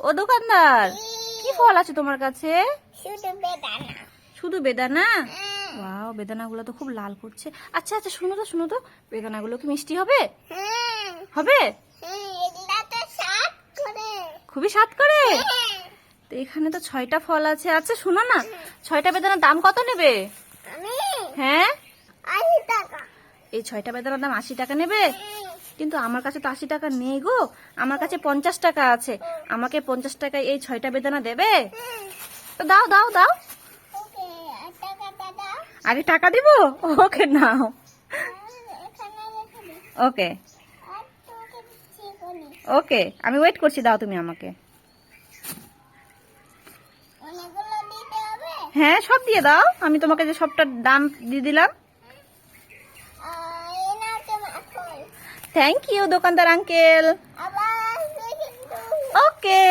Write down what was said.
ও দোকানদার কি ফল আছে তোমার কাছে? শুধু বেদানা। বেদানা? ওয়াও বেদানাগুলো তো খুব লাল করছে। আচ্ছা আচ্ছা শুনো তো শুনো তো বেদানাগুলো কি মিষ্টি হবে? হবে? খুবই স্বাদ করে? তো এখানে তো ছয়টা ফল আছে। আচ্ছা শোনো না ছয়টা বেদানার দাম কত নেবে? হ্যাঁ? এই ছয়টা বেদানার দাম আশি টাকা নেবে? কিন্তু আমার কাছে তো আশি টাকা নেই গো। আমার কাছে পঞ্চাশ টাকা আছে। আমাকে পঞ্চাশ টাকায় এই ছয়টা বেদানা দেবে? তো দাও দাও দাও। আগে টাকা দিব? ওকে নাও। ওকে। ওকে আমি ওয়েট করছি দাও তুমি আমাকে। হ্যাঁ সব দিয়ে দাও। আমি তোমাকে যে সবটার দাম দিয়ে দিলাম Thank you, Dokandar Uncle. Okay.